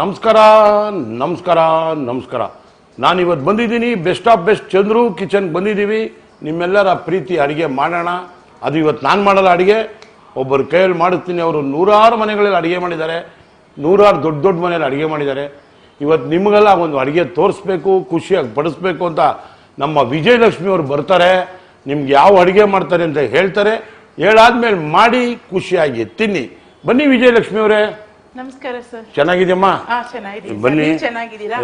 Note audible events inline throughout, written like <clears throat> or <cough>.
ನಮಸ್ಕಾರ ನಮಸ್ಕಾರ ನಮಸ್ಕಾರ. ನಾನು ಇವತ್ತು ಬಂದಿದ್ದೀನಿ ಬೆಸ್ಟ್ ಆಫ್ ಬೆಸ್ಟ್ ಚಂದ್ರು ಕಿಚನ್ಗೆ ಬಂದಿದ್ದೀವಿ. ನಿಮ್ಮೆಲ್ಲರ ಪ್ರೀತಿ ಅಡುಗೆ ಮಾಡೋಣ. ಅದು ಇವತ್ತು ನಾನು ಮಾಡಲ್ಲ ಅಡುಗೆ. ಒಬ್ಬರು ಕೈಯಲ್ಲಿ ಮಾಡಿಸ್ತೀನಿ, ಅವರು ನೂರಾರು ಮನೆಗಳಲ್ಲಿ ಅಡುಗೆ ಮಾಡಿದ್ದಾರೆ. ನೂರಾರು ದೊಡ್ಡ ದೊಡ್ಡ ಮನೆಯಲ್ಲಿ ಅಡುಗೆ ಮಾಡಿದ್ದಾರೆ. ಇವತ್ತು ನಿಮಗೆಲ್ಲ ಒಂದು ಅಡುಗೆ ತೋರಿಸ್ಬೇಕು, ಖುಷಿಯಾಗಿ ಬಡಿಸ್ಬೇಕು ಅಂತ ನಮ್ಮ ವಿಜಯಲಕ್ಷ್ಮಿ ಅವರು ಬರ್ತಾರೆ. ನಿಮ್ಗೆ ಯಾವ ಅಡುಗೆ ಮಾಡ್ತಾರೆ ಅಂತ ಹೇಳ್ತಾರೆ. ಹೇಳಾದ್ಮೇಲೆ ಮಾಡಿ, ಖುಷಿಯಾಗಿ ತಿನ್ನಿ. ಬನ್ನಿ ವಿಜಯಲಕ್ಷ್ಮಿ ಅವರೇ. ನಮಸ್ಕಾರ ಸರ್ ಚೆನ್ನಾಗಿದೆಯಮ್ಮ? ಬನ್ನಿ.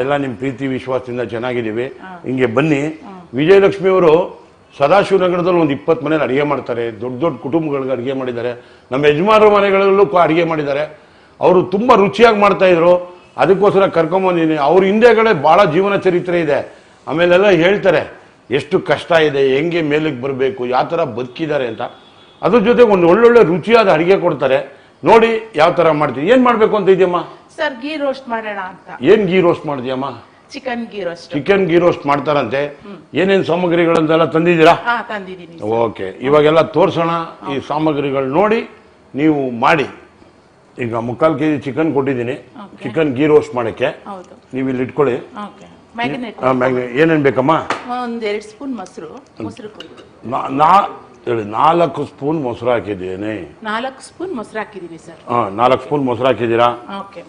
ಎಲ್ಲ ನಿಮ್ಮ ಪ್ರೀತಿ ವಿಶ್ವಾಸದಿಂದ ಚೆನ್ನಾಗಿದ್ದೀವಿ. ಹಿಂಗೆ ಬನ್ನಿ. ವಿಜಯಲಕ್ಷ್ಮಿ ಅವರು ಸದಾಶಿವನಗರದಲ್ಲಿ ಒಂದು ಇಪ್ಪತ್ತು ಮನೇಲಿ ಅಡುಗೆ ಮಾಡ್ತಾರೆ. ದೊಡ್ಡ ದೊಡ್ಡ ಕುಟುಂಬಗಳಿಗೆ ಅಡುಗೆ ಮಾಡಿದ್ದಾರೆ. ನಮ್ಮ ಯಜಮಾನರ ಮನೆಗಳಲ್ಲೂ ಅಡುಗೆ ಮಾಡಿದ್ದಾರೆ. ಅವರು ತುಂಬಾ ರುಚಿಯಾಗಿ ಮಾಡ್ತಾ ಇದ್ರು. ಅದಕ್ಕೋಸ್ಕರ ಕರ್ಕೊಂಬಂದಿದ್ದೀನಿ ಅವ್ರ ಹಿಂದೆಗಡೆ ಬಹಳ ಜೀವನ ಚರಿತ್ರೆ ಇದೆ. ಆಮೇಲೆಲ್ಲ ಹೇಳ್ತಾರೆ ಎಷ್ಟು ಕಷ್ಟ ಇದೆ ಹೆಂಗೆ ಮೇಲಕ್ಕೆ ಬರಬೇಕು ಯಾವ ಥರ ಬದುಕಿದ್ದಾರೆ ಅಂತ. ಅದ್ರ ಜೊತೆಗೆ ಒಂದು ಒಳ್ಳೊಳ್ಳೆ ರುಚಿಯಾದ ಅಡುಗೆ ಕೊಡ್ತಾರೆ. ನೋಡಿ ಯಾವ ತರ ಮಾಡ್ತೀವಿ. ಏನ್ ಮಾಡ್ಬೇಕು ಅಂತ ಇದೆಯಮ್ಮ? ಸರ್ ಗೀ ರೋಸ್ಟ್ ಮಾಡೋಣ ಅಂತ. ಏನ್ ghee roast ಮಾಡಿದ್ಯಮ್ಮ? Chicken ghee roast chicken ghee roast ಮಾಡ್ತಾರಂತೆ. ಏನೇನ್ ಸಾಮಗ್ರಿಗಳಂತೆಲ್ಲ ತಂದಿದ್ದೀರಾ? ಹಾ ತಂದಿದ್ದೀನಿ ಓಕೆ ಇವಾಗೆಲ್ಲ ತೋರ್ಸೋಣ ಈ ಸಾಮಗ್ರಿಗಳು ನೋಡಿ ನೀವು ಮಾಡಿ. ಈಗ ಮುಕ್ಕಾಲು ಕೆ ಜಿ ಚಿಕನ್ ಕೊಟ್ಟಿದ್ದೀನಿ ಚಿಕನ್ ಗೀ ರೋಸ್ಟ್ ಮಾಡಕ್ಕೆ. ಹೌದು. ನೀವು ಇಲ್ಲಿ ಇಟ್ಕೊಳ್ಳಿ. ಓಕೆ. ಮ್ಯಾಗಿನೇಟ್ ಏನೇನ್ ಬೇಕಮ್ಮ? ಒಂದ್ ಎರಡ್ ಸ್ಪೂನ್ ಮೊಸರು. ಮೊಸರು ಕೊಡಿ. ನಾ- ನಾ ಹೇಳಿ ನಾಲ್ಕು ಸ್ಪೂನ್ ಮೊಸರು ಹಾಕಿದ್ದೀನಿ. ನಾಲ್ಕು ಸ್ಪೂನ್ ಮೊಸರು ಹಾಕಿದೀನಿ ಸರ್. ಹಾ ನಾಲ್ಕು ಸ್ಪೂನ್ ಮೊಸರು ಹಾಕಿದ್ದೀರಾ? ಓಕೆ.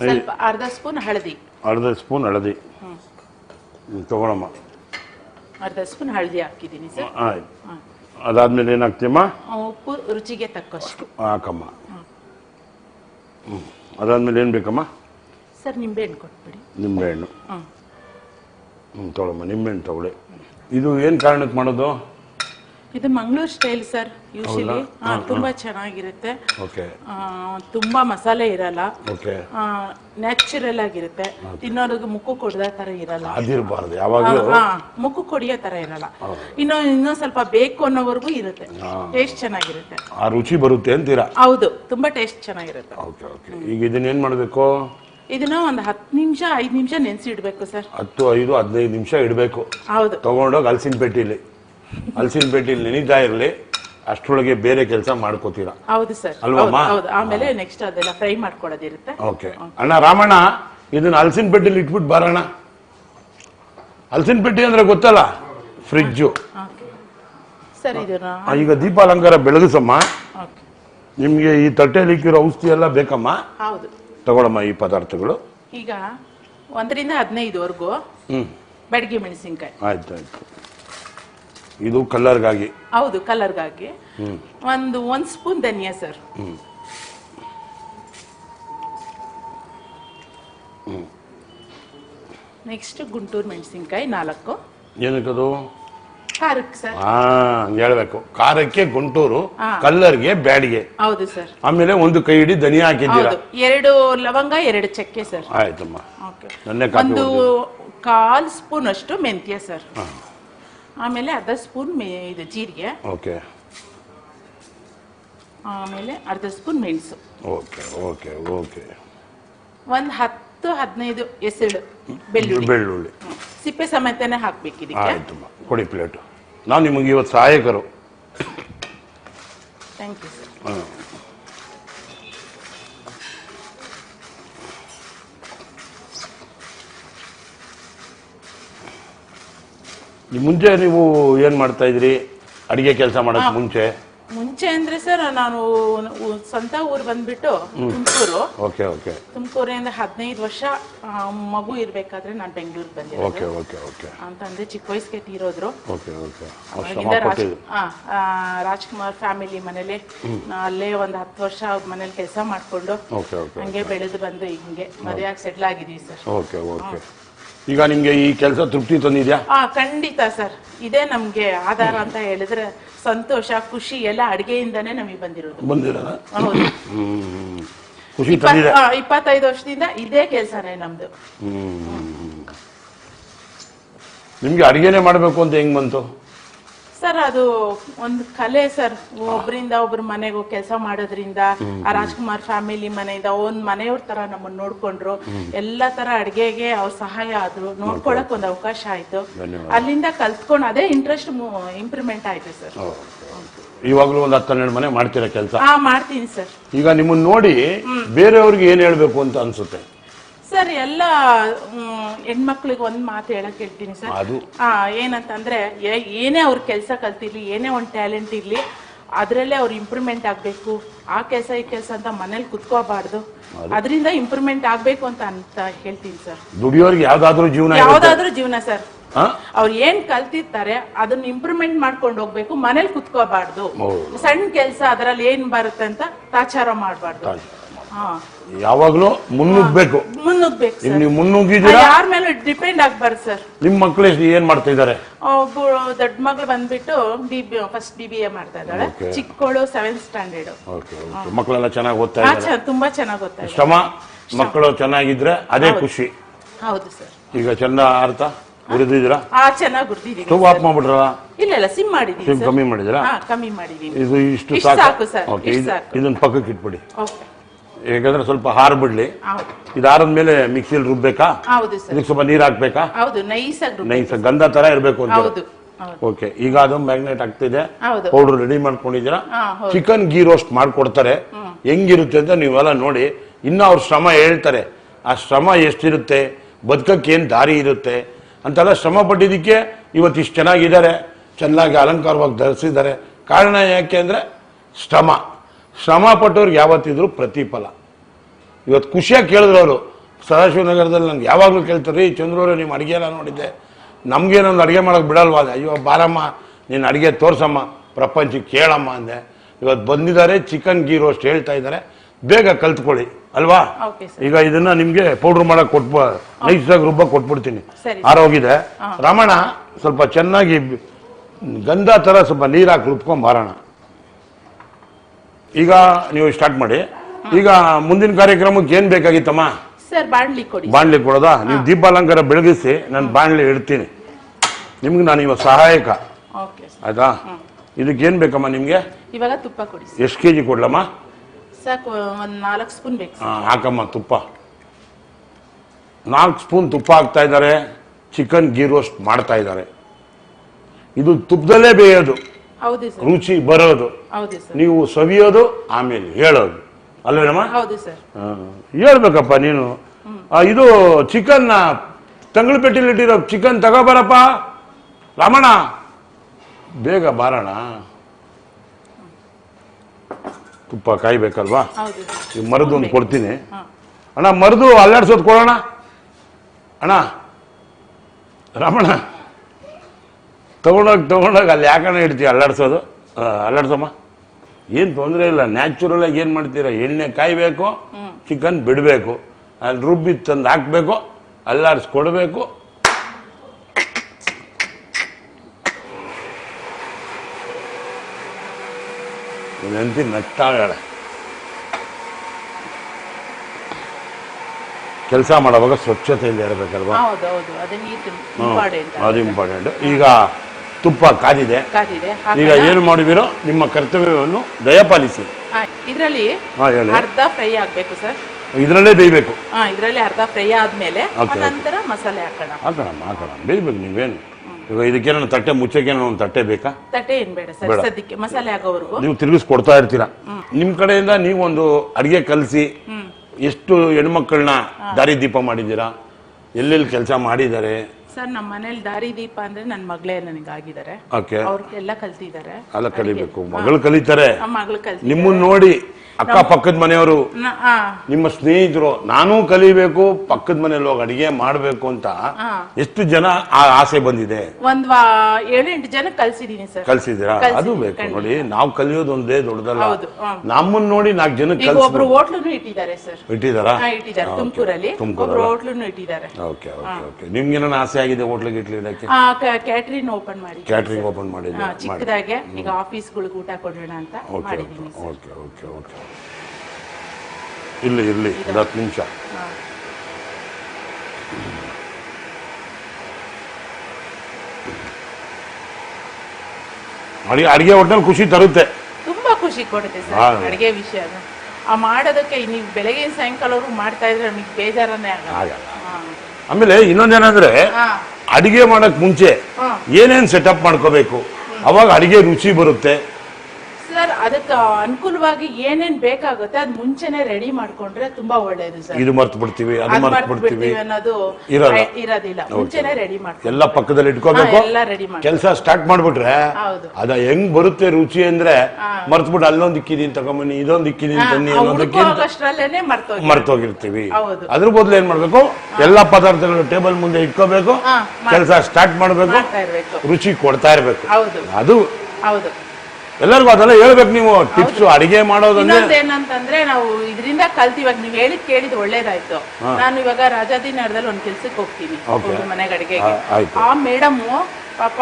ಸ್ವಲ್ಪ ಅರ್ಧ ಸ್ಪೂನ್ ಹಳದಿ. ಅರ್ಧ ಸ್ಪೂನ್ ಹಳದಿ. ಹ್ಮ್. ತಗೊಳಮ್ಮ. ಅರ್ಧ ಸ್ಪೂನ್ ಹಳದಿ ಹಾಕಿದೀನಿ ಸರ್. ಆಯ್ತು. ಅದಾದ್ಮೇಲೆ ಏನಾಗ್ತೀಯಮ್ಮ? ಉಪ್ಪು ರುಚಿಗೆ ತಕ್ಕಷ್ಟು. ಹಾಕಮ್ಮ. ಹ್ಮ್. ಅದಾದ್ಮೇಲೆ ಏನು ಬೇಕಮ್ಮ? ಸರ್ ನಿಂಬೆಹಣ್ಣು ಕೊಟ್ಬಿಡಿ. ನಿಂಬೆಹಣ್ಣು ಹ್ಮ್. ಹ್ಞೂ ತೊಗೊಳಮ್ಮ ನಿಂಬೆಹಣ್ಣು ತಗೊಳ್ಳಿ. ಇದು ಏನು ಕಾರಣಕ್ಕೆ ಮಾಡೋದು? ಇದು ಮಂಗಳೂರು ಸ್ಟೈಲ್ ಸರ್ ಯೂಶಲಿ? ತುಂಬಾ ಚೆನ್ನಾಗಿರುತ್ತೆ. ತುಂಬಾ ಮಸಾಲೆ ಇರಲ್ಲ. ನ್ಯಾಚುರಲ್ ಆಗಿರುತ್ತೆ. ತಿನ್ನೋರಿಗೆ ಮುಕ್ಕು ಕೊಡದ ತರ ಇರಲ್ಲ. ಅದಿರಬಾರ್ದು ಯಾವಾಗಲೂ. ಮುಕ್ಕು ಕೊಡಿಯೋ ತರ ಇರಲ್ಲ. ಇನ್ನು ಇನ್ನೂ ಸ್ವಲ್ಪ ಬೇಕು ಅನ್ನೋವರೆಗೂ ಇರುತ್ತೆ. ಟೇಸ್ಟ್ ಚೆನ್ನಾಗಿರುತ್ತೆ. ಆ ರುಚಿ ಬರುತ್ತೆ ಅಂತೀರಾ? ಹೌದು ತುಂಬಾ ಟೇಸ್ಟ್ ಚೆನ್ನಾಗಿರುತ್ತೆ. Okay okay. ಈಗ ಏನ್ ಮಾಡಬೇಕು? ಇದನ್ನ ಒಂದು ಹತ್ತು ನಿಮಿಷ ಐದು ನಿಮಿಷ ನೆನೆಸಿ ಇಡಬೇಕು ಸರ್. ಹತ್ತು ಐದು ಹದಿನೈದು ನಿಮಿಷ ಇಡಬೇಕು. ಹೌದು. ತಗೊಂಡೋಗಿ ಹಲಸಿನ ಪೆಟ್ಟಿಲಿ. ಹಲಸಿನ ಬೆಡ್ಡಿ ನೆನೀತಾ ಇರಲಿ ಅಷ್ಟರೊಳಗೆ ಬೇರೆ ಕೆಲಸ ಮಾಡ್ಕೋತೀರಾ. ಹೌದು ಸರ್. ಅಲ್ವಮ್ಮ? ಹೌದು, ಆಮೇಲೆ ನೆಕ್ಸ್ಟ್ ಅದೆಲ್ಲ ಫ್ರೈ ಮಾಡ್ಕೊಳ್ಳೋದಿರುತ್ತೆ ಓಕೆ. ಅಣ್ಣ ರಾಮಣ್ಣ ಇದನ್ನ ಹಲಸಿನ ಪೆಟ್ಟಿಲಿ ಇಟ್ಬಿಟ್ಟು ಬರೋಣ ಹಲಸಿನ ಬೆಡ್ಡಿ ಅಂದ್ರೆ ಗೊತ್ತಲ್ಲ? ಫ್ರಿಜ್ಜು. ಸರ್ ಇದನ್ನ ಆ, ಈಗ ದೀಪಾಲಂಕಾರ ಬೆಳಗಿಸಮ್ಮ. ನಿಮ್ಗೆ ನಿಮಗೆ ಈ ತಟ್ಟೆಯಲ್ಲಿ ಇಕ್ಕಿರೋ ಔಷಧಿ ಎಲ್ಲ ಬೇಕಮ್ಮ? ಹೌದು. ತಗೊಳಮ್ಮ ಈ ಪದಾರ್ಥಗಳು. ಈಗ ಒಂದರಿಂದ ಹದಿನೈದುವರೆಗೂ ಬೆಡಗಿ ಮೆಣಸಿನ್ಕಾಯಿ. ಆಯ್ತು ಆಯ್ತು ಇದು ಕಲ್ಲರ್ಗಾಗಿ. ಹೌದು ಕಲರ್ಗಾಗಿ ಒಂದು ಒಂದ್ ಸ್ಪೂನ್ ಧನಿಯಾ ಸರ್. ನೆಕ್ಸ್ಟ್ ಗುಂಟೂರು ಮೆಣಸಿನ್ಕಾಯಿ ನಾಲ್ಕು. ಏನಕ್ಕದು? ಖಾರಕ್ಕೆ ಸರ್. ಹಾ ಹೇಳ್ಬೇಕು. ಖಾರಕ್ಕೆ ಗುಂಟೂರು. ಕಲ್ಲರ್ಗೆ ಬ್ಯಾಡಿಗೆ. ಹೌದು ಸರ್. ಆಮೇಲೆ ಒಂದು ಕೈ ಹಿಡಿ ಧನಿಯಾ ಹಾಕಿದ್ದೀರಾ? ಹೌದು ಎರಡು ಲವಂಗ ಎರಡು ಚಕ್ಕೆ ಸರ್. ಆಯ್ತಮ್ಮ. ಓಕೆ. ನನ್ನೇ ಕಾಪಿ ಒಂದು ಕಾಲ್ ಸ್ಪೂನ್ ಅಷ್ಟು ಮೆಂತ್ಯ ಸರ್. ಆಮೇಲೆ ಅರ್ಧ ಸ್ಪೂನ್ ಇದು ಜೀರಿಗೆ. ಓಕೆ. ಆಮೇಲೆ ಅರ್ಧ ಸ್ಪೂನ್ ಮೆಣಸು. Okay okay okay. ಒಂದು ಹತ್ತು ಹದಿನೈದು ಎಸಳು ಬೆಳ್ಳುಳ್ಳಿ. ಬೆಳ್ಳುಳ್ಳಿ. ಸಿಪ್ಪೆ ಸಮೇತನೇ ಹಾಕ್ಬೇಕು ಇದಕ್ಕೆ. ಆಯ್ತು ಕೊಡಿ ಪ್ಲೇಟು. ನಾನು ನಿಮಗೆ ಇವತ್ತು ಸಹಾಯಕರು. ಥ್ಯಾಂಕ್ ಯು ಸರ್ ಹಾ. ಈ ಮುಂಚೆ ನೀವು ಏನ್ ಮಾಡ್ತಾ ಇದ್ರಿ? ಅಡಿಗೆ ಕೆಲಸ ಮಾಡಕ್ ಮುಂಚೆ? ಮುಂಚೆ ಅಂದ್ರೆ ಸರ್ ನಾನು ಸ್ವಂತ ಊರು ಬಂದ್ಬಿಟ್ಟು ತುಮಕೂರು. Okay okay. ತುಮಕೂರಿಂದ ಹದಿನೈದು ವರ್ಷ ಮಗು ಇರ್ಬೇಕಾದ್ರೆ ನಾನು ಬೆಂಗಳೂರಿಗೆ ಓಕೆ ಬಂದಿರೋದು. ಓಕೆ ಓಕೆ ಅಂತಂದ್ರೆ ಚಿಕ್ಕ ವಯಸ್ಸಿಗೆ ತೀರೋದ್ರು. Okay okay. ರಾಜ್ಕುಮಾರ್ ಫ್ಯಾಮಿಲಿ ಮನೇಲಿ ಅಲ್ಲೇ ಒಂದು ಹತ್ತು ವರ್ಷ ಮನೇಲಿ ಕೆಲಸ ಮಾಡ್ಕೊಂಡು ಓಕೆ ಓಕೆ ಹಂಗೆ ಬೆಳೆದು ಬಂದು ಹಿಂಗೆ. ಮದುವೆಯಾಗಿ ಸೆಟ್ಲ್ ಆಗಿದೀವಿ ಸರ್. Okay okay. ಈಗ ನಿಮ್ಗೆ ಈ ಕೆಲಸ ತೃಪ್ತಿ ತಂದಿದ್ಯಾ? ಆ ಖಂಡಿತ ಸರ್. ಇದೇ ನಮ್ಗೆ ಆಧಾರ ಅಂತ ಹೇಳಿದ್ರೆ ಸಂತೋಷ ಖುಷಿ ಎಲ್ಲ ಅಡಿಗೆಯಿಂದಾನೇ ನಮಗೆ ಬಂದಿರೋದು. ಬಂದಿರೋದ? ಹೌದು. ಹ್ಮ್. ಖುಷಿ ಇಪ್ಪತ್- ತಂದಿದೆ ಆ, ಇಪ್ಪತ್ತೈದು ವರ್ಷದಿಂದ ಇದೇ ಕೆಲಸನೇ ನಮ್ದು. ನಿಮ್ಗೆ ಅಡಿಗೆನೆ ಮಾಡ್ಬೇಕು ಅಂತ ಹೆಂಗ್ ಬಂತು? ಸರ್ ಅದು ಒಂದು ಕಲೆ ಸರ್ ಒಬ್ಬರಿಂದ ಒಬ್ರ ಮನೆಗೆ ಕೆಲಸ ಮಾಡೋದ್ರಿಂದ ಆ ರಾಜ್ಕುಮಾರ್ ಫ್ಯಾಮಿಲಿ ಮನೆಯಿಂದ ಒಂದ್ ಮನೆಯವ್ರ ತರ ನಮ್ಮನ್ನ ನೋಡ್ಕೊಂಡ್ರು. ಎಲ್ಲಾ ತರ ಅಡ್ಗೆಗೆ ಅವ್ರ ಸಹಾಯ ಆದ್ರು. ನೋಡ್ಕೊಳಕ್. ಒಂದ್ ಅವಕಾಶ ಆಯ್ತು. ಅಲ್ಲಿಂದ ಕಲ್ತ್ಕೊಂಡು ಅದೇ ಇಂಟ್ರೆಸ್ಟ್ ಇಂಪ್ರೂವ್ಮೆಂಟ್ ಆಯ್ತು ಸರ್ ಇವಾಗ್ಲೂ ಒಂದು ಹತ್ತೆರಡು ಮನೆ ಮಾಡ್ತೀರಾ ಕೆಲಸ? ಮಾಡ್ತೀನಿ ಸರ್ ಈಗ ನಿಮ್ಮನ್ನ ನೋಡಿ ಬೇರೆಯವ್ರಿಗೆ ಏನ್ ಹೇಳ್ಬೇಕು ಅಂತ ಅನ್ಸುತ್ತೆ? ಸರ್ ಎಲ್ಲ ಹೆಣ್ಮಕ್ಳಿಗೆ ಒಂದ್ ಮಾತು ಹೇಳಕ್ ಹೇಳ್ತೀನಿ ಸರ್. ಅದು. ಆ ಏನಂತಂದ್ರೆ ಏ- ಏನೇ ಅವ್ರ ಕೆಲಸ ಕಲ್ತಿರ್ಲಿ ಏನೇ ಒಂದ್ ಟ್ಯಾಲೆಂಟ್ ಇರ್ಲಿ ಅದ್ರಲ್ಲೇ ಅವ್ರು ಇಂಪ್ರೂವ್ಮೆಂಟ್ ಆಗ್ಬೇಕು. ಆ ಕೆಲಸ ಈ ಕೆಲಸ ಅಂತ ಮನೇಲಿ ಕುತ್ಕೋಬಾರ್ದು. ಅದರಿಂದ ಇಂಪ್ರೂವ್ಮೆಂಟ್ ಆಗ್ಬೇಕು ಅಂತ ಅಂತ ಹೇಳ್ತೀನಿ ಸರ್. ದುಡಿಯೋರ್ಗೆ ಯಾವ್ದಾದ್ರೂ ಜೀವನ ಇರುತ್ತೆ. ಯಾವ್ದಾದ್ರು ಜೀವನ ಸರ್. ಹಾ? ಅವ್ರು ಏನ್ ಕಲ್ತಿರ್ತಾರೆ ಅದನ್ನ ಇಂಪ್ರೂವ್ಮೆಂಟ್ ಮಾಡ್ಕೊಂಡು ಹೋಗ್ಬೇಕು ಮನೇಲಿ ಕುತ್ಕೋಬಾರ್ದು. ಹೌದು. ಸಣ್ಣ ಕೆಲಸ ಅದರಲ್ಲಿ ಏನ್ ಬರುತ್ತೆ ಅಂತ ತಾಚಾರ ಮಾಡಬಾರ್ದು. ಯಾವಾಗ್ಲೂ ಮುನ್ನುಗ್ಬೇಕು ಮುನ್ನುಗ್ಬೇಕು ಈಗ ನೀವು ಮುನ್ನುಗ್ಗಿದ್ದೀರಾ? ಯಾರ ಮೇಲೆ ಡಿಪೆಂಡ್ ಆಗ್ಬಾರ್ದು ಸರ್ ನಿಮ್ ಮಕ್ಳು ಏನ್ ಮಾಡ್ತಾ ಇದಾರೆ ಒಬ್ಬಳು ದೊಡ್ಡ ಮಗಳು ಬಂದ್ಬಿಟ್ಟು D B first D B A ಮಾಡ್ತಾ ಇದ್ದಾಳೆ. Okay. ಚಿಕ್ಕವಳು ಸೆವೆಂತ್ ಸ್ಟ್ಯಾಂಡರ್ಡ್ ಓಕೆ ಓಕೆ ಮಕ್ಕಳೆಲ್ಲ ಚೆನ್ನಾಗಿ ಓದ್ತಾ ಇದ್ದಾರೆ. ತುಂಬಾ ಚೆನ್ನಾಗಿ ಗೊತ್ತಾ ಇದೆ ಶ್ರಮ ಮಕ್ಕಳು ಚೆನ್ನಾಗಿದ್ರೆ ಅದೇ ಖುಷಿ. ಹೌದು ಸರ್ ಈಗ ಚಂದ ಅರ್ಥ ಉರಿದಿದ್ದೀರಾ ಆ ಚೆನ್ನಾಗಿ ಸ್ಟವ್ ಆಫ್ ಮಾಡ್ಬಿಟ್ರಲ್ಲ? ಇಲ್ಲ ಇಲ್ಲ ಸಿಮ್ ಮಾಡಿದೀನಿ ಸಿಮ್ ಕಮ್ಮಿ ಮಾಡಿದಿರಾ? ಹಾ ಕಮ್ಮಿ ಮಾಡಿದೀನಿ ಇದು ಇಷ್ಟು ಇಷ್ಟು ಸಾಕು. ಸರ್, ಓಕೆ ಇಷ್ಟು ಸಾಕು. ಇದನ್ನ ಪಕ್ಕಕ್ಕೆ ಇಟ್ಬಿಡಿ. ಓಕೆ ಯಾಕಂದ್ರೆ ಸ್ವಲ್ಪ ಹಾರ್ ಬಿಡ್ಲಿ ಹೌದು. ಇದು ಆರದ್ಮೇಲೆ ಮಿಕ್ಸಿಲಿ ರುಬ್ಬೇಕಾ? ಹೌದು ಸರ್. ಇದಕ್ಕೆ ಸ್ವಲ್ಪ ನೀರ್ ಹಾಕ್ಬೇಕಾ? ಹೌದು ನೈಸಾಗಿ ರುಬ್ಬಿ ನೈಸ್ ಗಂಧ ತರ ಇರ್ಬೇಕು ಅಂತ ಹೌದು ಹೌದು. ಓಕೆ ಈಗ ಅದು ಮ್ಯಾಗ್ನೆಟ್ ಆಗ್ತಿದೆ. ಹೌದು. ಪೌಡರ್ ರೆಡಿ ಮಾಡ್ಕೊಂಡಿದೀರಾ ಹಾ ಹೌದು. ಚಿಕನ್ ಗೀ ರೋಸ್ಟ್ ಮಾಡ್ಕೊಡ್ತಾರೆ. ಹೆಂಗಿರುತ್ತೆ ಅಂತ ನೀವೆಲ್ಲ ನೋಡಿ. ಇನ್ನು ಅವ್ರ ಶ್ರಮ ಹೇಳ್ತಾರೆ. ಆ ಶ್ರಮ ಎಷ್ಟಿರುತ್ತೆ? ಬದುಕಕ್ಕೆ ಏನು ದಾರಿ ಇರುತ್ತೆ? ಅಂತೆಲ್ಲ ಶ್ರಮ ಪಟ್ಟಿದ್ದಕ್ಕೆ ಇವತ್ತು ಇಷ್ಟು ಚೆನ್ನಾಗಿದ್ದಾರೆ. ಚೆನ್ನಾಗಿ ಅಲಂಕಾರವಾಗಿ ಧರಿಸಿದ್ದಾರೆ. ಕಾರಣ ಯಾಕೆ ಅಂದರೆ ಶ್ರಮ. ಶ್ರಮ ಪಟ್ಟವ್ರಿಗೆ ಯಾವತ್ತಿದ್ರು ಪ್ರತಿಫಲ. ಇವತ್ತು ಖುಷಿಯಾಗಿ ಕೇಳಿದ್ರು ಅವರು. ಸದಾಶಿವನಗರದಲ್ಲಿ ನಂಗೆ ಯಾವಾಗಲೂ ಕೇಳ್ತಾರೆ ರೀ ಚಂದ್ರವ್ರೆ ನಿಮ್ಮ ಅಡುಗೆ ಎಲ್ಲ ನೋಡಿದ್ದೆ. ನಮಗೇನೊಂದು ಅಡುಗೆ ಮಾಡೋಕೆ ಬಿಡಲ್ವಾ? ಅಯ್ಯೋ ಬಾರಮ್ಮ ನೀನು ಅಡುಗೆ ತೋರ್ಸಮ್ಮ ಪ್ರಪಂಚಕ್ಕೆ ಕೇಳಮ್ಮ ಅಂದೆ. ಇವತ್ತು ಬಂದಿದ್ದಾರೆ ಚಿಕನ್ ಗೀ ರೋಸ್ಟ್ ಹೇಳ್ತಾ ಇದ್ದಾರೆ. ಬೇಗ ಕಲ್ತ್ಕೊಳ್ಳಿ ಅಲ್ವಾ? ಈಗ ಇದನ್ನ ನಿಮ್ಗೆ ಪೌಡರ್ ಮಾಡಕ್ ಕೊಟ್ಬ ನೈಸಾಗಿ ರುಬ್ಬ ಕೊಟ್ಬಿಡ್ತೀನಿ. ಆರೋಗಿದೆ. ರಮಣ ಸ್ವಲ್ಪ ಚೆನ್ನಾಗಿ ಗಂಧ ತರ ಸ್ವಲ್ಪ ನೀರಾಕಿ ಹಾಕಿ ರುಬ್ಕೊಂಡ್ ಬಾರೋಣ. ಈಗ ನೀವು ಸ್ಟಾರ್ಟ್ ಮಾಡಿ. ಈಗ ಮುಂದಿನ ಕಾರ್ಯಕ್ರಮಕ್ಕೆ ಏನ್ ಬೇಕಾಗಿತ್ತಮ್ಮ? ಸರ್ ಬಾಣ್ಲಿ ಕೊಡಿ. ಬಾಣ್ಲಿ ಕೊಡೋದಾ? ನೀವು ದೀಪಾಲಂಕಾರ ಬೆಳಗಿಸಿ ನಾನು ಬಾಣ್ಲಿ ಇಡ್ತೀನಿ. ನಿಮ್ಗೆ ನಾನು ಇವಾಗ ಸಹಾಯಕ. Okay sir. ಆಯ್ತಾ? ಇದಕ್ಕೆ ಏನ್ ಬೇಕಮ್ಮ ನಿಮ್ಗೆ? ಇವಾಗ ತುಪ್ಪ ಕೊಡಿ ಸರ್. ಎಷ್ಟು ಕೆ ಜಿ ಕೊಡ್ಲಮ್ಮ ಒಂದ್ ನಾಲ್ಕು ಸ್ಪೂನ್ ಬೇಕು ಹಾಕಮ್ಮ ತುಪ್ಪ. ನಾಲ್ಕು ಸ್ಪೂನ್ ತುಪ್ಪ ಹಾಕ್ತಾ ಇದ್ದಾರೆ. ಚಿಕನ್ ಗೀ ರೋಸ್ಟ್ ಮಾಡ್ತಾ ಇದ್ದಾರೆ. ಇದು ತುಪ್ಪದಲ್ಲೇ ಬೇಯೋದು. ರುಚಿ ಬರೋದು. ನೀವು ಸವಿಯೋದು ಆಮೇಲೆ ಹೇಳೋದು. ಅಲ್ವೇನಮ್ಮ? ಹೇಳ್ಬೇಕಪ್ಪ ನೀನು. ಇದು ಚಿಕನ್ ತಂಗಳಪೆಟ್ಟಿಲಿಟ್ಟಿರೋ ಚಿಕನ್ ತಗೋಬರಪ್ಪ. ರಾಮಣ್ಣ ಬೇಗ ಬಾರಣ. ತುಪ್ಪ ಕಾಯ್ಬೇಕಲ್ವಾ? ಈ ಮರದ್ದು ಒಂದು ಕೊಡ್ತೀನಿ. ಅಣ್ಣ ಮರದು ಅಲ್ಲಾಡ್ಸೋದು ಕೊಡೋಣ. ಅಣ್ಣ ರಮಣ ತಗೊಂಡೋಗಿ ತಗೊಂಡೋಗಿ ಅಲ್ಲಿ ಯಾಕಂದ್ರೆ ಇಡ್ತೀವಿ ಅಲ್ಲಾಡ್ಸೋದು? ಅಲ್ಲಾಡ್ಸಮ್ಮ. ಏನು ತೊಂದರೆ ಇಲ್ಲ. ನ್ಯಾಚುರಲ್ ಆಗಿ ಏನು ಮಾಡ್ತೀರಾ? ಎಣ್ಣೆ ಕಾಯಬೇಕು ಚಿಕನ್ ಬಿಡಬೇಕು. ಅಲ್ಲಿ ರುಬ್ಬಿ ತಂದು ಹಾಕಬೇಕು ಅಲ್ಲಾಡಿಸ್ಕೊಡ್ಬೇಕು. ಕೊಡಬೇಕು ಹೆಂಡತಿ ನಗ್ತಾಳೆ ಕೆಲಸ ಮಾಡುವಾಗ ಸ್ವಚ್ಛತೆಯಿಂದ ಇರಬೇಕಲ್ವಾ? ಅದು ಇಂಪಾರ್ಟೆಂಟ್. ಈಗ ತುಪ್ಪ ಕಾದಿದೆ. ಕಾದಿದೆ. ಈಗ ಏನು ಮಾಡಿದಿರೋ ನಿಮ್ಮ ಕರ್ತವ್ಯವನ್ನು ದಯಪಾಲಿಸಿ. ಇದರಲ್ಲಿ ಅರ್ಧ ಫ್ರೈ ಆಗ್ಬೇಕು ಸರ್. ಇದರಲ್ಲೇ ಬೇಯಬೇಕು. ಇದರಲ್ಲಿ ಅರ್ಧ ಫ್ರೈ ಆದ್ಮೇಲೆ ನಂತರ ಮಸಾಲೆ ಹಾಕೋಣ. ಹಾಕೋಣ ಬೇಯಬೇಕು ನೀವೇನು. ಈಗ ಇದಕ್ಕೇನೋ ತಟ್ಟೆ ಮುಚ್ಚಕ್ಕೇನೋ ಒಂದು ತಟ್ಟೆ ಬೇಕಾ? ತಟ್ಟೆ ಏನು ಬೇಡ ಸರ್. ಸದ್ಯಕ್ಕೆ ಮಸಾಲೆ ಆಗೋವರೆಗೂ. ನೀವು ತಿರುಗಿಸಿ ಕೊಡ್ತಾ ಇರ್ತೀರಾ ನಿಮ್ಮ ಕಡೆಯಿಂದ ನೀವೊಂದು ಅಡಿಗೆ ಕಲಿಸಿ ಎಷ್ಟು ಹೆಣ್ಮಕ್ಳನ್ನ ದಾರಿ ದೀಪ ಮಾಡಿದ್ದೀರಾ? ಎಲ್ಲೆಲ್ಲಿ ಕೆಲಸ ಮಾಡಿದ್ದಾರೆ? ಸರ್ ನಮ್ಮ ಮನೇಲಿ ದಾರಿ ದೀಪ ಅಂದ್ರೆ ನನ್ನ ಮಗಳೇ ನನಗಾಗಿದ್ದಾರೆ. ಓಕೆ. ಅವ್ರಿಗೆಲ್ಲ ಕಲ್ತಿದ್ದಾರೆ. ಅಲ್ಲ ಕಲಿಬೇಕು. ಮಗಳು ಕಲಿತಾರೆ. ಮಗಳು ಕಲ್ತಿ ನಿಮ್ಮನ್ನ ನೋಡಿ ಅಕ್ಕ ಪಕ್ಕದ ಮನೆಯವರು ನಿಮ್ಮ ಸ್ನೇಹಿತರು ನಾನು ಕಲಿಬೇಕು ಪಕ್ಕದ ಮನೇಲಿ ಹೋಗಿ ಅಡಿಗೆ ಮಾಡಬೇಕು ಅಂತ ಎಷ್ಟು ಜನ ಆ ಆಸೆ ಬಂದಿದೆ? ಒಂದ್ ಏಳೆಂಟು ಜನ ಕಲ್ಸಿದೀನಿ ಸರ್. ಕಲ್ಸಿದೀರಾ ಅದು ಬೇಕು ನೋಡಿ. ನಾವು ಕಲಿಯೋದು ಒಂದೇ ದೊಡ್ಡದಲ್ಲ. ನಮ್ಮನ್ನ ನೋಡಿ ನಾಲ್ಕು ಜನ ಒಬ್ರು ಹೋಟ್ಲುನು ಇಟ್ಟಿದ್ದಾರೆ ಸರ್. ಇಟ್ಟಿದಾರಾ ಇಟ್ಟಿದ್ದಾರೆ. ತುಮಕೂರಲ್ಲಿ ತುಮಕೂರು ಒಬ್ರು ಹೋಟ್ಲುನು ಇಟ್ಟಿದ್ದಾರೆ. Okay okay okay. ನಿಮ್ಗೆ ಏನಾನ ಆಸೆ ಆಗಿದೆ ಹೋಟ್ಲ್ ಇಟ್ಲಿ ಇಡಕ್ಕೆ ಕ್ಯಾಟ್ರಿನ್ ಓಪನ್ ಮಾಡಿ ಕ್ಯಾಟ್ರಿಂಗ್ ಓಪನ್ ಮಾಡಿದ್ದೆ ಚಿಕ್ಕದಾಗೆ. ಈಗ ಆಫೀಸ್ಗಳಿಗೆ ಊಟ ಕೊಡೋಣ ಅಂತ ಓಕೆ ಓಕೆ ಓಕೆ ಓಕೆ ಇಲ್ಲಿ ಒಂದು ಹತ್ತು ನಿಮಿಷ. ಅಡಿಗೆ ಅಡಿಗೆ ಒಟ್ಟಿನಲ್ಲಿ ಖುಷಿ ತರುತ್ತೆ. ತುಂಬಾ ಖುಷಿ ಕೊಡುತ್ತೆ. ಸರ್ ಅಡಿಗೆ ವಿಷಯ ಆ ಮಾಡೋದಕ್ಕೆ ನೀವು ಬೆಳಗ್ಗೆ ಸಾಯಂಕಾಲವರೆಗೂ ಮಾಡ್ತಾ ಇದ್ರೆ ನಮಗೆ ಬೇಜಾರನ್ನೇ ಆಗಲ್ಲ. ಆಮೇಲೆ ಇನ್ನೊಂದೇನಂದ್ರೆ. ಅಡಿಗೆ ಮಾಡಕ್ ಮುಂಚೆ. ಏನೇನ್ ಸೆಟಪ್ ಮಾಡ್ಕೋಬೇಕು ಅವಾಗ ಅಡಿಗೆ ರುಚಿ ಬರುತ್ತೆ ಅದಕ್ಕೆ ಅನುಕೂಲವಾಗಿ ಏನೇನ್ ಬೇಕಾಗುತ್ತೆ ಅದ್ ಮುಂಚೆನೆ ರೆಡಿ ಮಾಡ್ಕೊಂಡ್ರೆ ತುಂಬಾ ಒಳ್ಳೇದು ಸರ್. ಇದು ಮರ್ತು ಬಿಡ್ತೀವಿ ಅದು ಅದ್ ಮರ್ತು ಬಿಡ್ತೀವಿ ಅನ್ನೋದು ಇರಲ್ಲ. ಇರೋದಿಲ್ಲ. ಮುಂಚೆನೆ ರೆಡಿ ಮಾಡ್ಕೊಂಡು ಎಲ್ಲ ಪಕ್ಕದಲ್ಲಿ ಇಟ್ಕೋಬೇಕು. ಎಲ್ಲ ರೆಡಿ ಮಾಡಿ ಕೆಲಸ ಸ್ಟಾರ್ಟ್ ಮಾಡ್ಬಿಟ್ರೆ ಹೌದು. ಅದ ಹೆಂಗ್ ಬರುತ್ತೆ ರುಚಿ ಅಂದ್ರೆ ಮರ್ತ್ಬಿಟ್ಟು ಅಲ್ಲೊಂದ್ ಇಕ್ಕಿದೀನಿ ತಗೊಂಬನ್ನಿ ಇದೊಂದು ಇಕ್ಕಿದೀನಿ ತನ್ನಿ ಅನ್ನೋದಕ್ಕೆ ಮರ್ತೋಗಿ ಮರ್ತೋಗಿರ್ತೀವಿ ಹೌದು. ಅದ್ರ ಬದಲು ಏನ್ ಮಾಡ್ಬೇಕು? ಎಲ್ಲಾ ಪದಾರ್ಥಗಳು ಟೇಬಲ್ ಮುಂದೆ ಇಟ್ಕೋಬೇಕು. ಹಾ, ಮಾಡ್- ಕೆಲಸ ಸ್ಟಾರ್ಟ್ ಮಾಡ್ಬೇಕು. ಮಾಡ್ತಾ ಇರ್ಬೇಕು. ರುಚಿ ಕೊಡ್ತಾ ಇರ್ಬೇಕು. ಹೌದು. ಅದು ಹೌದು. ಎಲ್ಲರಿಗೂ ಅದೆಲ್ಲ ಹೇಳ್ಬೇಕು ನೀವು ಟಿಪ್ಸ್ ಅಡಿಗೆ ಮಾಡೋದಂದ್ರೆ ಏನಂತಂದ್ರೆ ನಾವು ಇದರಿಂದ ಕಲ್ತಿವಾಗ ನೀವ್ ಹೇಳಿ ಕೇಳಿದ್ ಒಳ್ಳೇದಾಯ್ತು ನಾನು ಇವಾಗ ರಾಜಾದಿನಗರದಲ್ಲಿ ಒಂದ್ ಕೆಲ್ಸಕ್ಕೆ ಹೋಗ್ತೀನಿ. ಅಡಿಗೆ ಮನೆಗೆ ಅಡಿಗೆಗೆ ಆ-. ಮೇಡಮ್ ಪಾಪ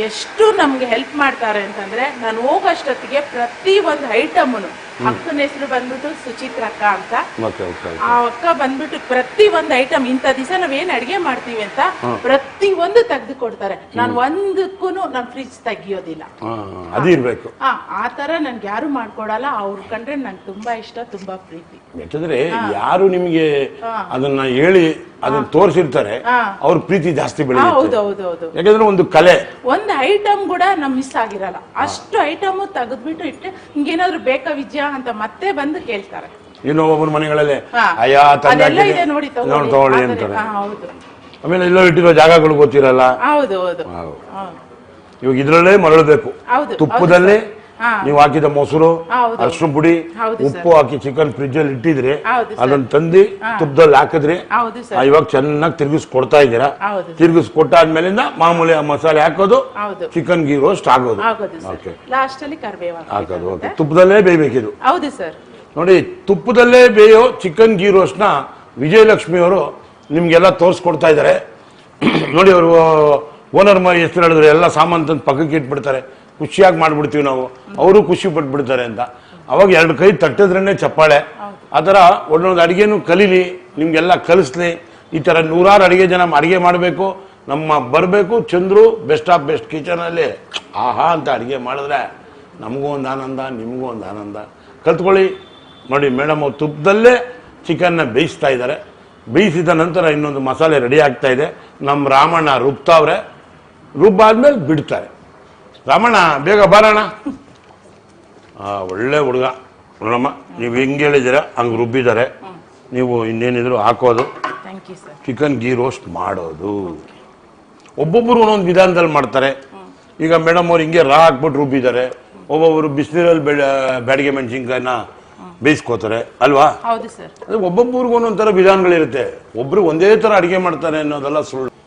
ಎಷ್ಟು ನಮ್ಗೆ ಹೆಲ್ಪ್ ಮಾಡ್ತಾರೆ ಅಂತಂದ್ರೆ ನಾನು ಹೋಗೋಷ್ಟೊತ್ತಿಗೆ ಪ್ರತಿ ಒಂದು ಐಟಮ್ನು ಅಕ್ಕನ ಹೆಸರು ಬಂದ್ಬಿಟ್ಟು ಸುಚಿತ್ರಕ್ಕ ಅಂತ. ಓಕೆ ಓಕೆ ಆ ಅಕ್ಕ ಬಂದ್ಬಿಟ್ಟು ಪ್ರತಿ ಒಂದು ಐಟಮ್ ಇಂಥ ದಿವಸ ನಾವೇನ್ ಅಡಿಗೆ ಮಾಡ್ತೀವಿ ಅಂತ ಪ್ರತಿ ಒಂದು ತೆಗೆದು ಕೊಡ್ತಾರೆ ನಾನು ಒಂದಕ್ಕೂ ನನ್ ಫ್ರಿಜ್ ತೆಗಿಯೋದಿಲ್ಲ. ಅದಿರ್ಬೇಕು ಆ ಆ ತರ ನನ್ಗೆ ಯಾರು ಮಾಡ್ಕೊಡಲ್ಲ. ಅವ್ರ ಕಂಡ್ರೆ ನಂಗೆ ತುಂಬಾ ಇಷ್ಟ ತುಂಬಾ ಪ್ರೀತಿ. ಯಾಕಂದ್ರೆ ಯಾರು ನಿಮಗೆ ಅದನ್ನ ಹೇಳಿ ಅದನ್ನ ತೋರಿಸಿರ್ತಾರೆ. ಅವ್ರ ಪ್ರೀತಿ ಜಾಸ್ತಿ ಬೆಳೆಯುತ್ತೆ. ಹೌದು ಹೌದು ಹೌದು. ಯಾಕಂದ್ರೆ ಒಂದು ಕಲೆ. ಒಂದು ಐಟಮ್ ಕೂಡ ನಮ್ ಮಿಸ್ ಆಗಿರಲ್ಲ. ಅಷ್ಟು ಐಟಮ್ ತೆಗೆದ್ಬಿಟ್ಟು ಇಟ್ಟೆ ಹಿಂಗೇನಾದ್ರು ಬೇಕಾ ವಿದ್ಯಾ ಅಂತ ಮತ್ತೆ ಬಂದು ಕೇಳ್ತಾರೆ ಇನ್ನು ಒಬ್ಬನ ಮನೆಗಳಲ್ಲಿ ಅಯ್ಯಾ ಅದೆಲ್ಲ ಇದೆ ನೋಡಿ ನೋಡಿ ತಗೊಳ್ಳಿ ತಗೊಳ್ಳಿ ಆ ಥರ- ಅಂತಾರೆ ಹೌದು ಆಮೇಲೆ ಎಲ್ಲೋ ಇಟ್ಟಿರೋ ಜಾಗಗಳು ಗೊತ್ತಿರಲ್ಲ. ಹೌದು ಹೌದು. ಇವಾಗ ಇದ್ರಲ್ಲೇ ಮರಳಬೇಕು. ಹೌದು ತುಪ್ಪದಲ್ಲಿ. ನೀವು ಹಾಕಿದ ಮೊಸರು. ಅರಿಶಿನ ಪುಡಿ ಉಪ್ಪು ಹಾಕಿ ಚಿಕನ್ ಫ್ರಿಜ್ ಅಲ್ಲಿ ಇಟ್ಟಿದ್ರಿ. ಅದನ್ನ ತಂದಿ ತುಪ್ಪದಲ್ಲಿ ಹಾಕಿದ್ರಿ ಇವಾಗ ಚೆನ್ನಾಗಿ ತಿರ್ಗಿಸ್ಕೊಡ್ತಾ ಇದ್ದೀರಾ? ತಿರ್ಗಿಸ್ಕೊಟ್ಟಾದ್ಮೇಲಿಂದ ಮಾಮೂಲಿ ಆ ಮಸಾಲೆ ಹಾಕೋದು ಚಿಕನ್ ಗೀ ರೋಸ್ಟ್ ಆಗೋದು. ಹಾಕೋದು ಓಕೆ ತುಪ್ಪದಲ್ಲೇ ಬೇಯಬೇಕಿದು. ನೋಡಿ ತುಪ್ಪದಲ್ಲೇ ಬೇಯೋ ಚಿಕನ್ ಗೀ ರೋಸ್ಟ್ನ ವಿಜಯಲಕ್ಷ್ಮಿ ಅವರು ನಿಮ್ಗೆಲ್ಲ ತೋರಿಸ್ಕೊಡ್ತಾ ಇದ್ದಾರೆ. <clears throat> ನೋಡಿ ಅವರು ಓನರ್ ಮ ಹೆಸರು ಹೇಳಿದ್ರೆ ಎಲ್ಲ ಸಾಮಾನು ತಂದು ಪಕ್ಕಕ್ಕೆ ಇಟ್ಬಿಡ್ತಾರೆ. ಖುಷಿಯಾಗಿ ಮಾಡಿಬಿಡ್ತೀವಿ ನಾವು. ಅವರು ಖುಷಿ ಪಟ್ಬಿಡ್ತಾರೆ ಅಂತ. ಅವಾಗ ಎರಡು ಕೈ ತಟ್ಟಿದ್ರೇ ಚಪ್ಪಾಳೆ. ಆ ಥರ ಒಂದೊಂದು ಅಡುಗೆನೂ ಕಲೀಲಿ, ನಿಮಗೆಲ್ಲ ಕಲಿಸ್ಲಿ. ಈ ಥರ ನೂರಾರು ಅಡುಗೆ ಜನ ಅಡುಗೆ ಮಾಡಬೇಕು. ನಮ್ಮ ಬರಬೇಕು, ಚಂದ್ರು, ಬೆಸ್ಟ್ ಆಫ್ ಬೆಸ್ಟ್ ಕಿಚನಲ್ಲಿ. ಆಹಾ ಅಂತ ಅಡುಗೆ ಮಾಡಿದ್ರೆ ನಮಗೂ ಒಂದು ಆನಂದ, ನಿಮಗೂ ಒಂದು ಆನಂದ. ಕಲ್ತ್ಕೊಳ್ಳಿ. ನೋಡಿ, ಮೇಡಮ್ ಅವ್ರು ತುಪ್ಪದಲ್ಲೇ ಚಿಕನ್ನ ಬೇಯಿಸ್ತಾ ಇದ್ದಾರೆ. ಬೇಯಿಸಿದ ನಂತರ ಇನ್ನೊಂದು ಮಸಾಲೆ ರೆಡಿ ಆಗ್ತಾ ಇದೆ. ನಮ್ಮ ರಾಮಣ್ಣ ರುಬ್ತಾವ್ರೆ ರುಬ್ಬಾದ್ಮೇಲೆ ಬಿಡ್ತಾರೆ. ರಾಮಣ್ಣ ಬೇಗ ಬಾರಣ್ಣ. ಆ, ಒಳ್ಳೆ ಹುಡುಗ. ನೋಡಮ್ಮ ನೀವು ಹೆಂಗೆ ಹೇಳಿದ್ದೀರ ಹಂಗೆ ರುಬ್ಬಿದ್ದಾರೆ. ನೀವು ಇನ್ನೇನಿದ್ರು ಹಾಕೋದು. ಚಿಕನ್ ಗೀ ರೋಸ್ಟ್ ಮಾಡೋದು. ಒಬ್ಬೊಬ್ಬರು ಒಂದೊಂದು ವಿಧಾನದಲ್ಲಿ ಮಾಡ್ತಾರೆ. ಈಗ ಮೇಡಮ್ ಅವ್ರು ಹಿಂಗೆ ರಾ ಹಾಕ್ಬಿಟ್ಟು ರುಬ್ಬಿದ್ದಾರೆ. ಒಬ್ಬೊಬ್ಬರು ಬಿಸಿನೀರಲ್ಲಿ ಬೆಳೆ ಬ್ಯಾಡಿಗೆ ಮೆಣಸಿನ್ಕಾಯಿನ ಬೇಯಿಸ್ಕೋತಾರೆ. ಅಲ್ವಾ? ಒಬ್ಬೊಬ್ಬರಿಗೂ ಒಂದೊಂದು ಥರ ವಿಧಾನಗಳಿರುತ್ತೆ. ಒಬ್ಬರು ಒಂದೇ ಥರ ಅಡುಗೆ ಮಾಡ್ತಾರೆ ಅನ್ನೋದೆಲ್ಲ ಸುಳ್ಳು.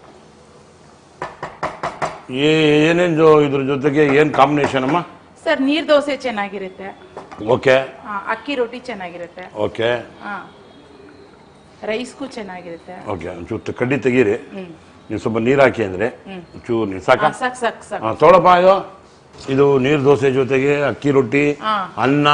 ಏನೇನು ಇದ್ರ ಜೊತೆಗೆ ಏನು ಕಾಂಬಿನೇಷನ್ ಅಮ್ಮ? ಸರ್ ನೀರ್ ದೋಸೆ ಚೆನ್ನಾಗಿರುತ್ತೆ. ಓಕೆ. ಆ, ಅಕ್ಕಿ ರೊಟ್ಟಿ ಚೆನ್ನಾಗಿರುತ್ತೆ. ಓಕೆ. ಹಾ ರೈಸ್ಗೂ ಚೆನ್ನಾಗಿರುತ್ತೆ. ಓಕೆ ಒಂಚೂರು ಕಡ್ಡಿ ತೆಗೀರಿ. ನೀವು ಸ್ವಲ್ಪ ನೀರು ಹಾಕಿ ಅಂದ್ರೆ ಚೂರು ನೀರು ಸಾಕ? ಸಾಕು ಸಾಕ್ ಸಾಕ್. ತೊಗೊಳಪ್ಪ ಇದು. ಇದು ನೀರು ದೋಸೆ ಜೊತೆಗೆ ಅಕ್ಕಿ ರೊಟ್ಟಿ ಅನ್ನ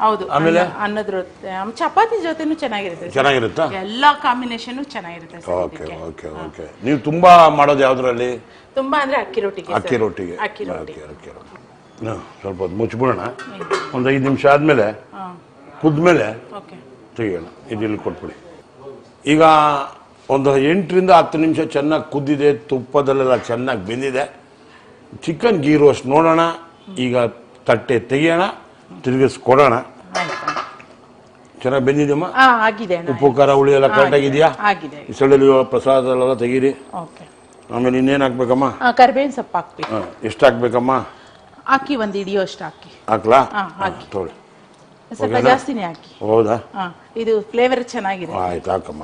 ಹೌದು. ಆಮೇಲೆ? ಅನ್ನ- ಅನ್ನದ ರೊಟ್ಟಿ ಆಮ್, ಚಪಾತಿ ಜೊತೆನೂ ಚೆನ್ನಾಗಿರುತ್ತೆ. ಚೆನ್ನಾಗಿರುತ್ತಾ? ಎಲ್ಲಾ ಕಾಂಬಿನೇಷನ್ ಚೆನ್ನಾಗಿರುತ್ತೆ ಓಕೆ ಇದಕ್ಕೆ. Okay okay. ನೀವು ತುಂಬಾ ಮಾಡೋದು ಯಾವ್ದ್ರಲ್ಲಿ? ತುಂಬಾ ಅಂದ್ರೆ ಅಕ್ಕಿ ರೊಟ್ಟಿಗೆ. ಅಕ್ಕಿ ರೊಟ್ಟಿಗೆ. ಅಕ್ಕಿ ರೊಟ್ಟಿ. ಹಾಂ ಸ್ವಲ್ಪ ಹೊತ್ತು ಮುಚ್ಚಿಬಿಡೋಣ ಒಂದು ಐದು ನಿಮಿಷ ಆದ್ಮೇಲೆ ಕುದ್ಮೇಲೆ ಓಕೆ. ತೆಗಿಯೋಣ. ಇದಿಲ್ಲಿ ಕೊಟ್ಬಿಡಿ. ಈಗ ಒಂದು ಎಂಟರಿಂದ ಹತ್ತು ನಿಮಿಷ ಚೆನ್ನಾಗಿ ಕುದ್ದಿದೆ ತುಪ್ಪದಲ್ಲೆಲ್ಲ ಚೆನ್ನಾಗಿ ಬೆಂದಿದೆ. ಚಿಕನ್ ಗೀ ರೋಸ್ಟ್ ನೋಡೋಣ ಈಗ ತಟ್ಟೆ ತೆಗಿಯೋಣ ತಿರುಗಿಸ್ಕೊಡೋಣ. ಕೊಡೋಣ ಚೆನ್ನಾಗಿ ಬೆಂದಿದೆಯಮ್ಮ? ಆಗಿದೆ ಉಪ್ಪು ಖಾರ ಹುಳಿ ಎಲ್ಲ ಕರೆಕ್ಟಾಗಿದೆಯಾ ಆಗಿದೆ. ಈ ಪ್ರಸಾದ ಎಲ್ಲ ತೆಗೀರಿ. ಓಕೆ. ಆಮೇಲೆ ಇನ್ನೇನ್ ಹಾಕ್ಬೇಕಮ್ಮ? ಕರ್ಬೇವಿನ ಸೊಪ್ಪು ಹಾಕ್ಬೇಕು. ಹಾಂ ಎಷ್ಟು ಹಾಕ್ಬೇಕಮ್ಮ? ಹಾಕಿ ಒಂದು ಹಿಡಿಯೋಷ್ಟು ಹಾಕಿ. ಹಾಕ್ಲಾ? ಹಾ, ಹಾಕಿ. ತೊಗೊಳ್ಳಿ. ಸ್ವಲ್ಪ? ಜಾಸ್ತಿನೇ ಹಾಕಿ. ಹೌದಾ? ಹಾ ಇದು ಫ್ಲೇವರ್ ಚೆನ್ನಾಗಿದೆ. ಆಯ್ತು ಹಾಕಮ್ಮ.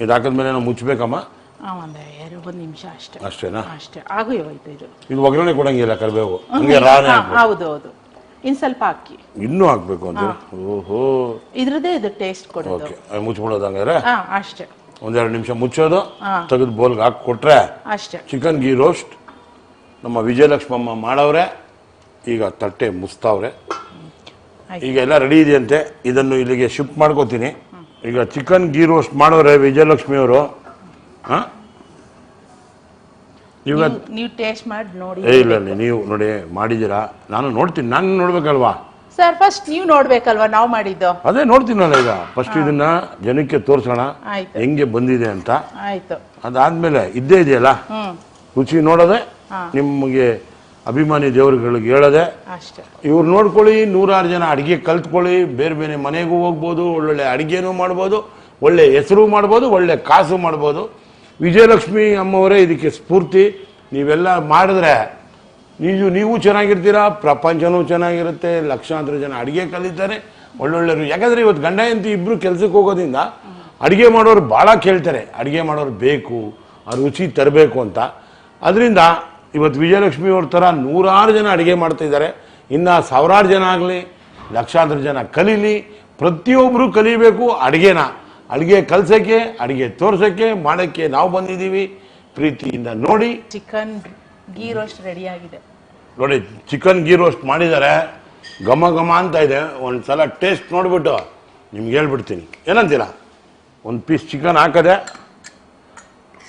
ಇದು ಹಾಕಿದ್ಮೇಲೆ ನಾವು ಮುಚ್ಚಬೇಕಮ್ಮ ಒಂದು ಎರಡು ನಿಮಿಷ ಅಷ್ಟೇ. ಅಷ್ಟೇನಾ? ಅಷ್ಟೇ. ಆಗು ಹೋಯ್ತು ಇದು ಇದು ಒಗ್ಗರಣೆ ಕೊಡಂಗಿಲ್ಲ ಕರಿಬೇವು ಹಂಗೆ ಹಾಕ್ಬೇಕು ಹೌದು ಹೌದು. ಇನ್ ಸ್ವಲ್ಪ ಅಕ್ಕಿ ಇನ್ನೂ ಹಾಕ್ಬೇಕು ಅಂತ ಓಹೋ. ಇದ್ರದ್ದೇ ಇದು ಟೇಸ್ಟ್ ಕೊಡೋದು. ಓಕೆ. ಮುಚ್ಬಿಡೋದು ಹಂಗಾರೆ ಹಾ ಅಷ್ಟೇ. ಒಂದೆರಡು ನಿಮಿಷ ಮುಚ್ಚೋದು. ಹಾ. ತೆಗೆದು ಬೋಲ್ಗೆ ಹಾಕಿ ಕೊಟ್ರೆ ಅಷ್ಟೇ. ಚಿಕನ್ ಗೀ ರೋಸ್ಟ್ ನಮ್ಮ ವಿಜಯಲಕ್ಷ್ಮಮ್ಮ ಮಾಡವ್ರೆ ಈಗ ತಟ್ಟೆ ಮುಸ್ತಾವ್ರೆ. ಆಯ್ತು. ಈಗ ಎಲ್ಲ ರೆಡಿ ಇದೆಯಂತೆ. ಇದನ್ನು ಇಲ್ಲಿಗೆ ಶಿಫ್ಟ್ ಮಾಡ್ಕೋತೀನಿ. ಈಗ ಚಿಕನ್ ಗೀ ರೋಸ್ಟ್ ಮಾಡೋರೆ ವಿಜಯಲಕ್ಷ್ಮಿಯವರು. ಹಾಂ? ನೀವು- ನೀವು ಟೇಸ್ಟ್ ಮಾಡಿ ನೋಡಿ. ಏ ಇಲ್ಲ ಇಲ್ಲ, ನೀವು ನೋಡಿ ಮಾಡಿದ್ದೀರಾ? ನಾನು ನೋಡ್ತೀನಿ ನಾನು ನೋಡ್ಬೇಕಲ್ವಾ? ಸರ್ ಫಸ್ಟ್ ನೀವು ನೋಡ್ಬೇಕಲ್ವಾ ನಾವು ಮಾಡಿದ್ದು? ಅದೇ ನೋಡ್ತೀನಲ್ಲ ಈಗ. ಫಸ್ಟ್ ಇದನ್ನ ಜನಕ್ಕೆ ತೋರ್ಸೋಣ ಆಯ್ತು. ಹೆಂಗೆ ಬಂದಿದೆ ಅಂತ. ಆಯ್ತು. ಅದಾದ್ಮೇಲೆ ಇದ್ದೇ ಇದೆಯಲ್ಲ? ಹ್ಮ್. ರುಚಿ ನೋಡೋದೆ ನಿಮಗೆ ಅಭಿಮಾನಿ ದೇವರುಗಳಿಗೆ ಹೇಳದೆ ಅಷ್ಟೇ. ಇವ್ರು ನೋಡ್ಕೊಳ್ಳಿ ನೂರಾರು ಜನ ಅಡಿಗೆ ಕಲ್ತ್ಕೊಳ್ಳಿ ಬೇರೆ ಬೇರೆ ಮನೆಗೂ ಹೋಗ್ಬೋದು ಒಳ್ಳೊಳ್ಳೆ ಅಡುಗೆನೂ ಮಾಡ್ಬೋದು ಒಳ್ಳೆ ಹೆಸರು ಮಾಡ್ಬೋದು ಒಳ್ಳೆ ಕಾಸು ಮಾಡ್ಬೋದು. ವಿಜಯಲಕ್ಷ್ಮಿ ಅಮ್ಮವರೇ ಇದಕ್ಕೆ ಸ್ಫೂರ್ತಿ. ನೀವೆಲ್ಲ ಮಾಡಿದ್ರೆ ನೀವು ನೀವು ಚೆನ್ನಾಗಿರ್ತೀರಾ? ಪ್ರಪಂಚನೂ ಚೆನ್ನಾಗಿರುತ್ತೆ. ಲಕ್ಷಾಂತರ ಜನ ಅಡುಗೆ ಕಲಿತಾರೆ. ಒಳ್ಳೊಳ್ಳೆಯವರು. ಯಾಕಂದರೆ ಇವತ್ತು ಗಂಡ ಹೆಂಡತಿ ಇಬ್ಬರು ಕೆಲಸಕ್ಕೆ ಹೋಗೋದ್ರಿಂದ ಅಡುಗೆ ಮಾಡೋರು ಭಾಳ ಕೇಳ್ತಾರೆ. ಅಡುಗೆ ಮಾಡೋರು ಬೇಕು, ಆ ರುಚಿ ತರಬೇಕು ಅಂತ. ಅದರಿಂದ ಇವತ್ತು ವಿಜಯಲಕ್ಷ್ಮಿ ಅವ್ರ ಥರ ನೂರಾರು ಜನ ಅಡುಗೆ ಮಾಡ್ತಾ ಇದ್ದಾರೆ. ಇನ್ನು ಸಾವಿರಾರು ಜನ ಆಗಲಿ, ಲಕ್ಷಾಂತರ ಜನ ಕಲೀಲಿ ಪ್ರತಿಯೊಬ್ಬರು ಕಲಿಬೇಕು ಅಡುಗೆನ. ಅಡುಗೆ ಕಲ್ಸೋಕ್ಕೆ ಅಡುಗೆ ತೋರ್ಸೋಕ್ಕೆ ಮಾಡೋಕ್ಕೆ ನಾವು ಬಂದಿದ್ದೀವಿ. ಪ್ರೀತಿಯಿಂದ ನೋಡಿ. ಚಿಕನ್ ಗೀ ರೋಸ್ಟ್ ರೆಡಿ ಆಗಿದೆ. ನೋಡಿ ಚಿಕನ್ ಗೀ ರೋಸ್ಟ್ ಮಾಡಿದ್ದಾರೆ. ಘಮ ಘಮ ಅಂತ ಇದೆ. ಒಂದು ಸಲ ಟೇಸ್ಟ್ ನೋಡಿಬಿಟ್ಟು ನಿಮ್ಗೆ ಹೇಳ್ಬಿಡ್ತೀನಿ. ಏನಂತೀರಾ? ಒಂದು ಪೀಸ್ ಚಿಕನ್ ಹಾಕದೆ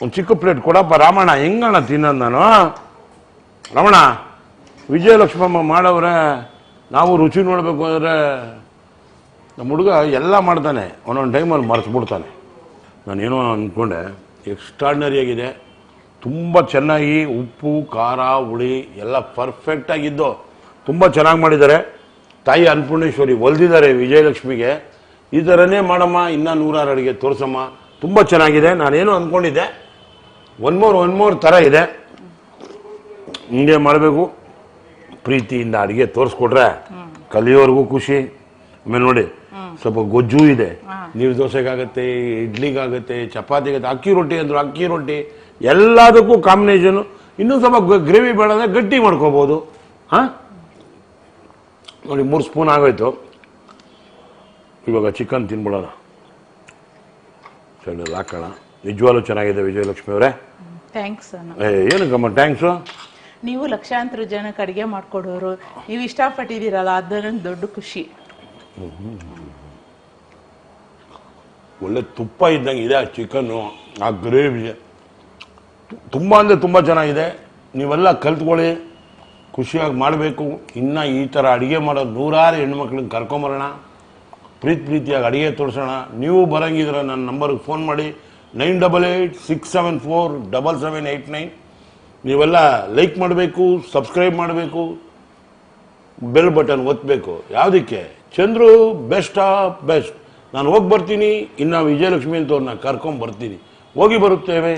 ಒಂದು ಚಿಕ್ಕ ಪ್ಲೇಟ್ ಕೊಡಪ್ಪ ರಾಮಣ್ಣ. ಹೆಂಗಣ್ಣ ತಿನ್ನೋದು ನಾನು? ರಮಣ ವಿಜಯಲಕ್ಷ್ಮಮ್ಮ ಮಾಡವ್ರೆ ನಾವು ರುಚಿ ನೋಡಬೇಕು ಅಂದರೆ ನಮ್ಮ ಹುಡುಗ ಎಲ್ಲ ಮಾಡ್ತಾನೆ. ಒಂದೊಂದು ಟೈಮಲ್ಲಿ ಮರೆಸ್ಬಿಡ್ತಾನೆ ನಾನೇನೋ ಅಂದ್ಕೊಂಡೆ ಎಕ್ಸ್ಟ್ರಾಡ್ನರಿ ಆಗಿದೆ. ತುಂಬ ಚೆನ್ನಾಗಿ ಉಪ್ಪು ಖಾರ ಹುಳಿ ಎಲ್ಲ ಪರ್ಫೆಕ್ಟ್ ಆಗಿದ್ದು. ತುಂಬ ಚೆನ್ನಾಗಿ ಮಾಡಿದ್ದಾರೆ. ತಾಯಿ ಅನ್ನಪೂರ್ಣೇಶ್ವರಿ ಹೊಲ್ದಿದ್ದಾರೆ ವಿಜಯಲಕ್ಷ್ಮಿಗೆ. ಈ ಥರನೇ ಮಾಡಮ್ಮ ಇನ್ನೂ ನೂರಾರು ಅಡುಗೆ ತೋರಿಸಮ್ಮ. ತುಂಬ ಚೆನ್ನಾಗಿದೆ. ನಾನೇನು ಅಂದ್ಕೊಂಡಿದ್ದೆ ಒನ್ ಮೋರ್ ಒನ್ ಮೋರ್ ಥರ ಇದೆ. ಹಿಂಗೆ ಮಾಡಬೇಕು. ಪ್ರೀತಿಯಿಂದ ಅಡುಗೆ ತೋರಿಸ್ಕೊಟ್ರೆ ಕಲಿಯೋರ್ಗೂ ಖುಷಿ. ಆಮೇಲೆ ನೋಡಿ ಸ್ವಲ್ಪ ಗೊಜ್ಜು ಇದೆ. ನೀರು ದೋಸೆಗಾಗತ್ತೆ ಇಡ್ಲಿಗಾಗತ್ತೆ ಚಪಾತಿಗಾಗತ್ತೆ ಅಕ್ಕಿ ರೊಟ್ಟಿ ಅಂದ್ರೆ ಅಕ್ಕಿ ರೊಟ್ಟಿ ಎಲ್ಲದಕ್ಕೂ ಕಾಂಬಿನೇಷನು ಇನ್ನೂ ಸ್ವಲ್ಪ ಗ್ರೇವಿ ಬೇಡಂದ್ರೆ ಗಟ್ಟಿ ಮಾಡ್ಕೋಬೋದು. ಹಾ? ನೋಡಿ ಮೂರು ಸ್ಪೂನ್ ಆಗೋಯ್ತು. ಇವಾಗ ಚಿಕನ್ ತಿನ್ಬಿಡೋಣ. ಸೈಡಲ್ಲಿ ಹಾಕೋಣ. ನಿಜವಾಗ್ಲೂ ಚೆನ್ನಾಗಿದೆ ವಿಜಯಲಕ್ಷ್ಮಿ ಅವರೇ. ಥ್ಯಾಂಕ್ಸ್ ಏನು ಏ ಏನಕ್ಕಮ್ಮ ಥ್ಯಾಂಕ್ಸು ನೀವು ಲಕ್ಷಾಂತರ ಜನಕ್ಕೆ ಅಡುಗೆ ಮಾಡ್ಕೊಡೋರು. ನೀವು ಇಷ್ಟಪಟ್ಟಿದ್ದೀರಲ್ಲ ಅದು ನನಗೆ ದೊಡ್ಡ ಖುಷಿ. ಒಳ್ಳೆ ತುಪ್ಪ ಇದ್ದಂಗೆ ಇದೆ ಆ ಚಿಕನ್ನು ಆ ಗ್ರೇವಿ ತುಂಬ ಅಂದರೆ ತುಂಬ ಚೆನ್ನಾಗಿದೆ. ನೀವೆಲ್ಲ ಕಲ್ತ್ಕೊಳ್ಳಿ. ಖುಷಿಯಾಗಿ ಮಾಡಬೇಕು. ಇನ್ನು ಈ ಥರ ಅಡುಗೆ ಮಾಡೋ ನೂರಾರು ಹೆಣ್ಮಕ್ಳಿಗೆ ಕರ್ಕೊಂಬರೋಣ. ಪ್ರೀತಿ ಪ್ರೀತಿಯಾಗಿ ಅಡುಗೆ ತೋರಿಸೋಣ. ನೀವು ಬರೋಂಗಿದ್ರೆ ನನ್ನ ನಂಬರ್ಗೆ ಫೋನ್ ಮಾಡಿ. Nine double eight six seven four double seven eight nine ನೀವೆಲ್ಲ ಲೈಕ್ ಮಾಡಬೇಕು ಸಬ್ಸ್ಕ್ರೈಬ್ ಮಾಡಬೇಕು. ಬೆಲ್ ಬಟನ್ ಒತ್ತಬೇಕು ಯಾವುದಕ್ಕೆ? ಚಂದ್ರು ಬೆಸ್ಟ್ ಆಫ್ ಬೆಸ್ಟ್ ನಾನು ಹೋಗಿ ಬರ್ತೀನಿ ಇನ್ನು ವಿಜಯಲಕ್ಷ್ಮಿ ಅಂತವ್ರನ್ನ ಕರ್ಕೊಂಡು ಬರ್ತೀನಿ. ಹೋಗಿ ಬರುತ್ತೇವೆ.